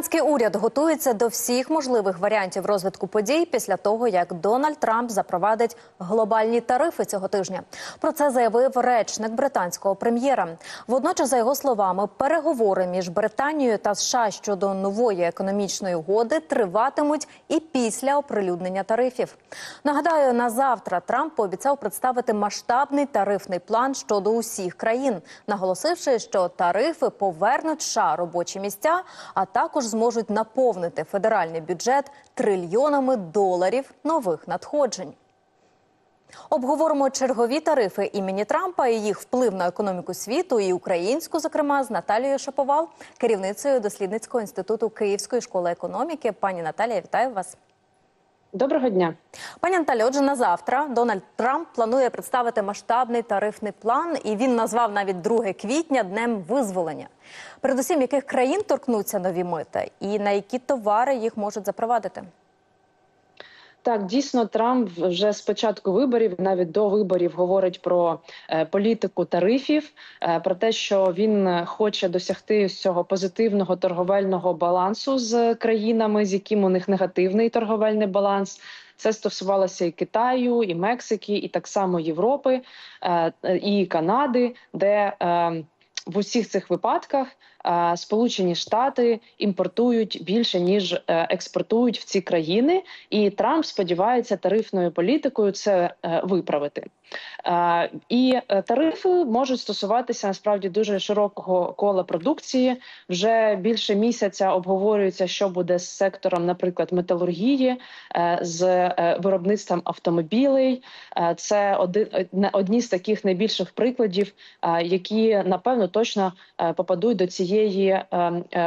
Британський уряд готується до всіх можливих варіантів розвитку подій після того, як Дональд Трамп запровадить глобальні тарифи цього тижня. Про це заявив речник британського прем'єра. Водночас, за його словами, переговори між Британією та США щодо нової економічної угоди триватимуть і після оприлюднення тарифів. Нагадаю, на завтра Трамп пообіцяв представити масштабний тарифний план щодо усіх країн, наголосивши, що тарифи повернуть США робочі місця, а також зможуть наповнити федеральний бюджет трильйонами доларів нових надходжень. Обговоримо чергові тарифи імені Трампа і їх вплив на економіку світу і українську, зокрема, з Наталією Шаповал, керівницею дослідницького інституту Київської школи економіки. Пані Наталія, вітаю вас. Доброго дня, пані Наталі. Отже, на завтра Дональд Трамп планує представити масштабний тарифний план, і він назвав навіть 2 квітня днем визволення. Передусім, яких країн торкнуться нові мити, і на які товари їх можуть запровадити. Так, дійсно, Трамп вже з початку виборів, навіть до виборів, говорить про е, політику тарифів, е, про те, що він хоче досягти цього позитивного торговельного балансу з країнами, з яким у них негативний торговельний баланс. Це стосувалося і Китаю, і Мексики, і так само Європи е, і Канади, де е, в усіх цих випадках е, Сполучені Штати імпортують більше ніж е, експортують в ці країни, і Трамп сподівається тарифною політикою це е, виправити. І тарифи можуть стосуватися насправді дуже широкого кола продукції. Вже більше місяця обговорюється, що буде з сектором, наприклад, металургії, з виробництвом автомобілей. Це один одні з таких найбільших прикладів, які напевно точно попадуть до цієї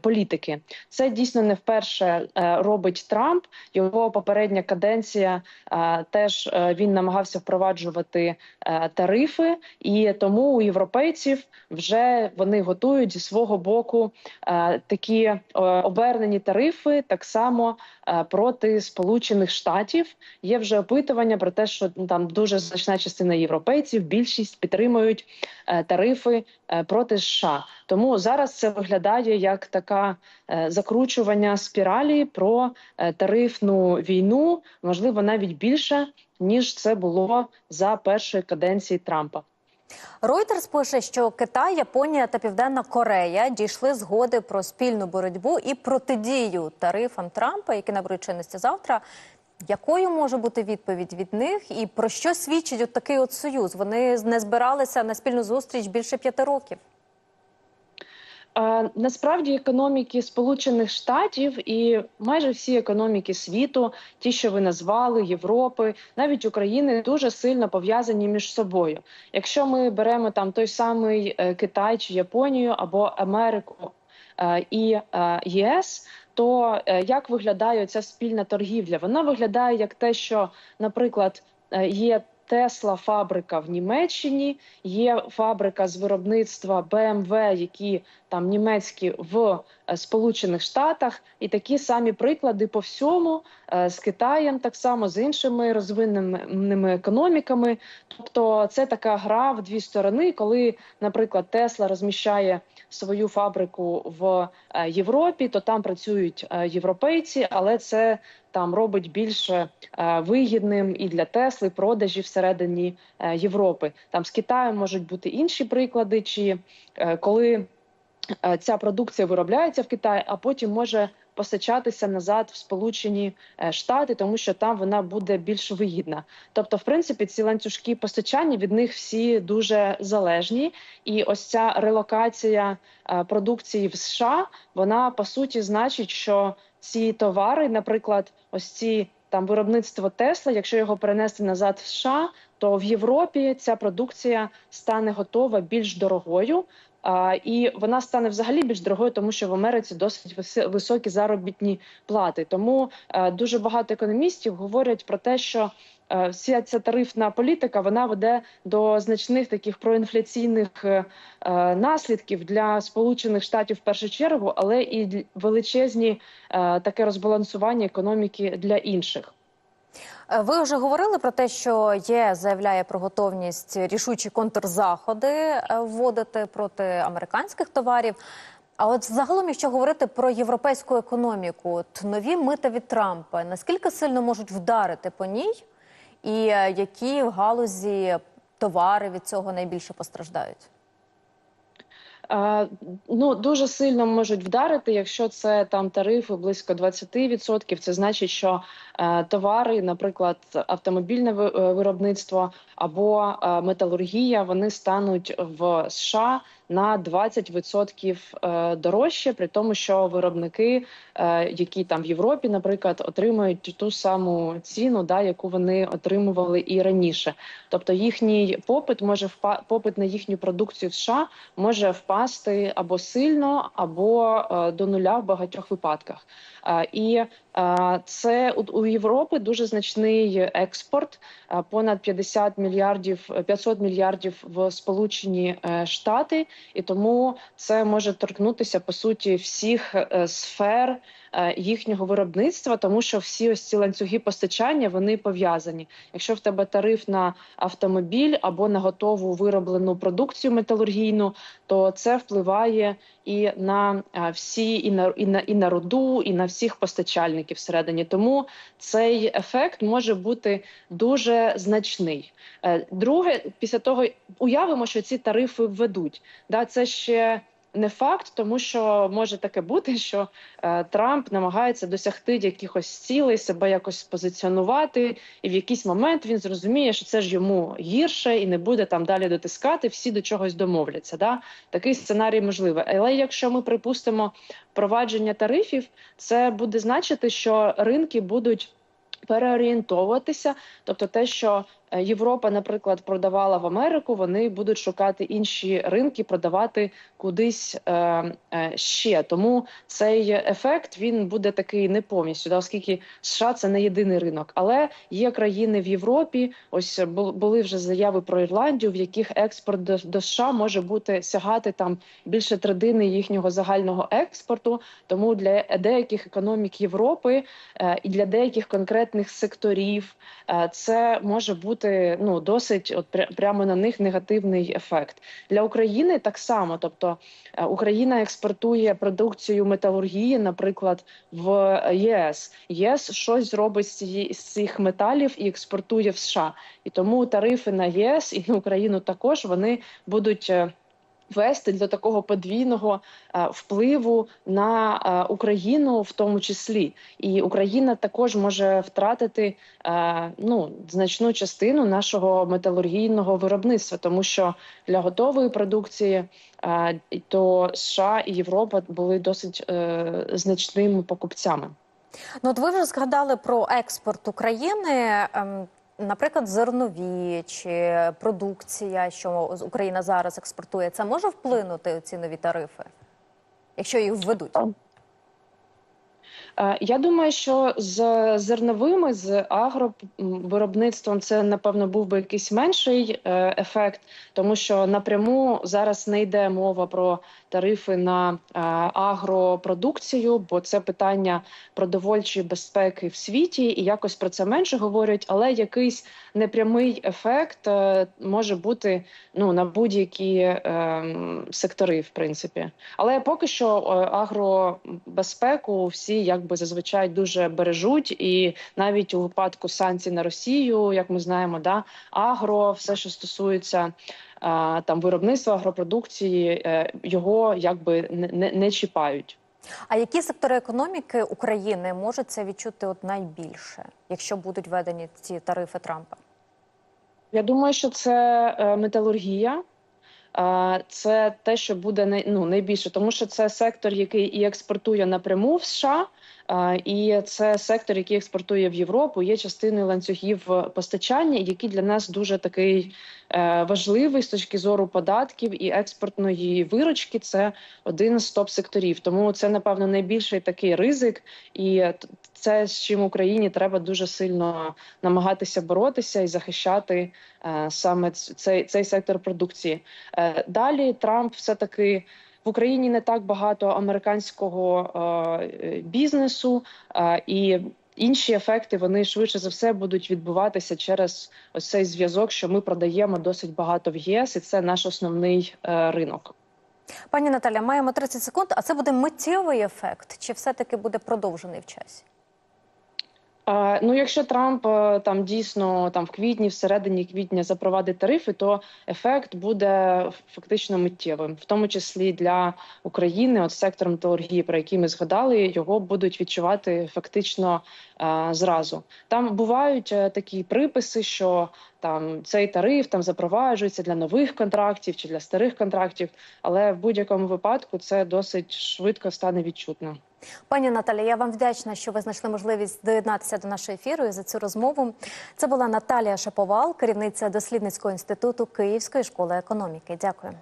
політики. Це дійсно не вперше робить Трамп. Його попередня каденція теж він намагався впроваджувати. Е, тарифи, і тому у європейців вже вони готують зі свого боку е, такі е, обернені тарифи, так само проти Сполучених Штатів. Є вже опитування про те, що там дуже значна частина європейців більшість підтримують тарифи проти США. Тому зараз це виглядає як така закручування спіралі про тарифну війну, можливо, навіть більше ніж це було за першої каденції Трампа. Reuters пише, що Китай, Японія та Південна Корея дійшли згоди про спільну боротьбу і протидію тарифам Трампа, які наберуть чинності завтра. Якою може бути відповідь від них, і про що свідчить от такий от союз? Вони не збиралися на спільну зустріч більше п'яти років. Насправді економіки Сполучених Штатів і майже всі економіки світу, ті, що ви назвали Європи, навіть України, дуже сильно пов'язані між собою. Якщо ми беремо там той самий е, Китай чи Японію або Америку е, і е, ЄС. То як виглядає ця спільна торгівля? Вона виглядає як те, що, наприклад, є Тесла фабрика в Німеччині, є фабрика з виробництва BMW, які там німецькі в Сполучених Штатах, і такі самі приклади по всьому е, з Китаєм, так само з іншими розвиненими економіками. Тобто, це така гра в дві сторони, коли, наприклад, Тесла розміщає свою фабрику в е, Європі, то там працюють європейці, але це там робить більше вигідним і для Тесли продажі всередині Європи. Там з Китаєм можуть бути інші приклади, чи коли Е, ця продукція виробляється в Китаї, а потім може постачатися назад в Сполучені е, Штати, тому що там вона буде більш вигідна. Тобто, в принципі, ці ланцюжки постачання від них всі дуже залежні, і ось ця релокація е, продукції в США вона по суті значить, що ці товари, наприклад, ось ці. Там виробництво Тесла, якщо його перенести назад в США, то в Європі ця продукція стане готова більш дорогою, і вона стане взагалі більш дорогою, тому що в Америці досить високі заробітні плати. Тому е, дуже багато економістів говорять про те, що е, Вся ця тарифна політика вона веде до значних таких проінфляційних е, наслідків для сполучених штатів в першу чергу, але і величезні таке розбалансування економіки для інших. Е, ви вже говорили про те, що є заявляє про готовність рішучі контрзаходи е, вводити проти американських товарів. А от загалом, якщо говорити про європейську економіку, от нові мита від Трампа наскільки сильно можуть вдарити по ній, і е, які в галузі товари від цього найбільше постраждають? Ну дуже сильно можуть вдарити, якщо це там тарифи близько 20%, Це значить, що е, товари, наприклад, автомобільне е, виробництво або е, металургія, вони стануть в США на 20% е, дорожче, при тому, що виробники, які там в Європі, наприклад, отримують ту саму ціну, да, яку вони отримували і раніше. Тобто їхній попит може впа попит на їхню продукцію в США може впасти або сильно, або е, до нуля в багатьох випадках. Е, і е, це у, Європи дуже значний експорт, понад 50 мільярдів, 500 мільярдів в Сполучені Штати, і тому це може торкнутися по суті всіх сфер їхнього виробництва, тому що всі ось ці ланцюги постачання вони пов'язані. Якщо в тебе тариф на автомобіль або на готову вироблену продукцію металургійну, то це впливає і на всі, і на і на і на роду, і на всіх постачальників всередині. Тому цей ефект може бути дуже значний. Е, Друге, після того уявимо, що ці тарифи введуть. Да, це ще не факт, тому що може таке бути, що е, Трамп намагається досягти якихось цілей, себе якось позиціонувати, і в якийсь момент він зрозуміє, що це ж йому гірше і не буде там далі дотискати. Всі до чогось домовляться. Да? Такий сценарій можливий. Але якщо ми припустимо впровадження тарифів, це буде значити, що ринки будуть переорієнтовуватися, тобто те, що Європа, наприклад, продавала в Америку, вони будуть шукати інші ринки, продавати кудись е, е, ще. Тому цей ефект він буде такий не повністю, оскільки США це не єдиний ринок. Але є країни в Європі. Ось бу- були вже заяви про Ірландію, в яких експорт до, США може бути сягати там більше третини їхнього загального експорту. Тому для деяких економік Європи е, і для деяких конкретних секторів е, це може бути ну досить от пря- прямо на них негативний ефект для України. Так само, тобто е, Україна експортує продукцію металургії, наприклад, в ЄС. ЄС щось зробить з цих металів і експортує в США. І тому тарифи на ЄС і на Україну також вони будуть. Вести до такого подвійного е, впливу на е, Україну, в тому числі, і Україна також може втратити е, ну значну частину нашого металургійного виробництва, тому що для готової продукції то США і Європа були досить значними покупцями. Ну, от ви вже згадали про експорт України. Наприклад, зернові чи продукція, що Україна зараз експортує, це може вплинути ці нові тарифи, якщо їх введуть? Е, Я думаю, що з зерновими, з агровиробництвом це напевно був би якийсь менший е, ефект, тому що напряму зараз не йде мова про тарифи на е, агропродукцію, бо це питання продовольчої безпеки в світі, і якось про це менше говорять. Але якийсь непрямий ефект може бути ну на будь-які сектори, в принципі. Але поки що агробезпеку всі якби зазвичай дуже бережуть, і навіть у випадку санкцій на Росію, як ми знаємо, да агро, все, що стосується. а, Там виробництва агропродукції е, його якби не, не, не чіпають. А які сектори економіки України можуть це відчути от найбільше, якщо будуть введені ці тарифи Трампа? Я думаю, що це е, металургія. Це те, що буде ну, найбільше, тому що це сектор, який і експортує напряму в США, і це сектор, який експортує в Європу. Є частиною ланцюгів постачання, який для нас дуже такий е, важливий з точки зору податків і експортної виручки. Це один з топ секторів. Тому це напевно найбільший такий ризик, і це з чим Україні треба дуже сильно намагатися боротися і захищати е, саме цей, цей сектор продукції. Е, далі Трамп все таки. В Україні не так багато американського е, бізнесу, е, і інші ефекти вони швидше за все будуть відбуватися через ось цей зв'язок, що ми продаємо досить багато в ЄС, і це наш основний е, ринок. Пані Наталя, маємо 30 секунд. А це буде миттєвий ефект, чи все-таки буде продовжений в часі? Ну, якщо Трамп е, там дійсно там в квітні, всередині квітня запровадить тарифи, то ефект буде фактично миттєвим, в тому числі для України, от сектор металургії, про який ми згадали, його будуть відчувати фактично е, зразу. Там бувають е, такі приписи, що там цей тариф там запроваджується для нових контрактів чи для старих контрактів, але в будь-якому випадку це досить швидко стане відчутно. Пані Наталя, я вам вдячна, що ви знайшли можливість доєднатися до нашого ефіру і за цю розмову. Це була Наталія Шаповал, керівниця дослідницького інституту Київської школи економіки. Дякую.